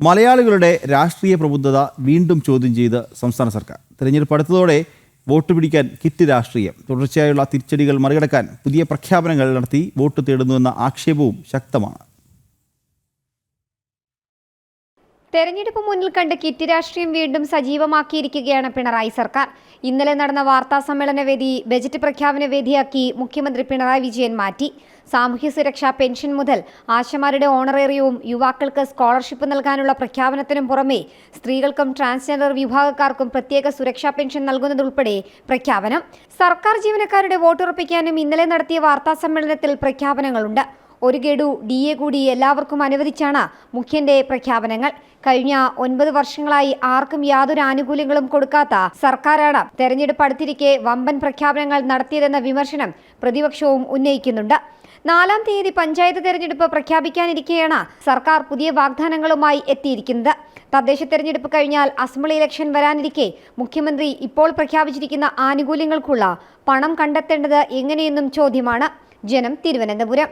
മലയാളികളുടെ രാഷ്ട്രീയ പ്രബുദ്ധത വീണ്ടും ചോദ്യം ചെയ്ത് സംസ്ഥാന സർക്കാർ. തെരഞ്ഞെടുപ്പ് അടുത്തതോടെ വോട്ട് പിടിക്കാൻ കിറ്റ് രാഷ്ട്രീയം. തുടർച്ചയായുള്ള തിരിച്ചടികൾ മറികടക്കാൻ പുതിയ പ്രഖ്യാപനങ്ങൾ നടത്തി വോട്ട് തേടുന്നുവെന്ന ആക്ഷേപവും ശക്തമാണ്. തെരഞ്ഞെടുപ്പ് മുന്നിൽ കണ്ട് കിറ്റ് രാഷ്ട്രീയം വീണ്ടും സജീവമാക്കിയിരിക്കുകയാണ് പിണറായി സർക്കാർ. ഇന്നലെ നടന്ന വാർത്താ സമ്മേളന വേദി ബജറ്റ് പ്രഖ്യാപന വേദിയാക്കി മുഖ്യമന്ത്രി പിണറായി വിജയൻ മാറ്റി. സാമൂഹ്യ സുരക്ഷാ പെൻഷൻ മുതൽ ആശമാരുടെ ഓണറേറിയവും യുവാക്കൾക്ക് സ്കോളർഷിപ്പ് നൽകാനുള്ള പ്രഖ്യാപനത്തിനും പുറമെ സ്ത്രീകൾക്കും ട്രാൻസ്ജെൻഡർ വിഭാഗക്കാർക്കും പ്രത്യേക സുരക്ഷാ പെൻഷൻ നൽകുന്നതുൾപ്പെടെ പ്രഖ്യാപനം. സർക്കാർ ജീവനക്കാരുടെ വോട്ടുറപ്പിക്കാനും ഇന്നലെ നടത്തിയ വാർത്താ സമ്മേളനത്തിൽ പ്രഖ്യാപനങ്ങളുണ്ട്. ഒരു ഗഡു ഡി എ കൂടി എല്ലാവർക്കും അനുവദിച്ചാണ് മുഖ്യന്റെ പ്രഖ്യാപനങ്ങൾ. കഴിഞ്ഞ ഒൻപത് വർഷങ്ങളായി ആർക്കും യാതൊരു ആനുകൂല്യങ്ങളും കൊടുക്കാത്ത സർക്കാരാണ് തെരഞ്ഞെടുപ്പ് അടുത്തിരിക്കെ വമ്പൻ പ്രഖ്യാപനങ്ങൾ നടത്തിയതെന്ന വിമർശനം പ്രതിപക്ഷവും ഉന്നയിക്കുന്നുണ്ട്. നാലാം തീയതി പഞ്ചായത്ത് തെരഞ്ഞെടുപ്പ് പ്രഖ്യാപിക്കാനിരിക്കെയാണ് സർക്കാർ പുതിയ വാഗ്ദാനങ്ങളുമായി എത്തിയിരിക്കുന്നത്. തദ്ദേശ തെരഞ്ഞെടുപ്പ് കഴിഞ്ഞാൽ അസംബ്ലി ഇലക്ഷൻ വരാനിരിക്കെ മുഖ്യമന്ത്രി ഇപ്പോൾ പ്രഖ്യാപിച്ചിരിക്കുന്ന ആനുകൂല്യങ്ങൾക്കുള്ള പണം കണ്ടെത്തേണ്ടത് എങ്ങനെയെന്നും ചോദ്യമാണ്. ജനം തിരുവനന്തപുരം.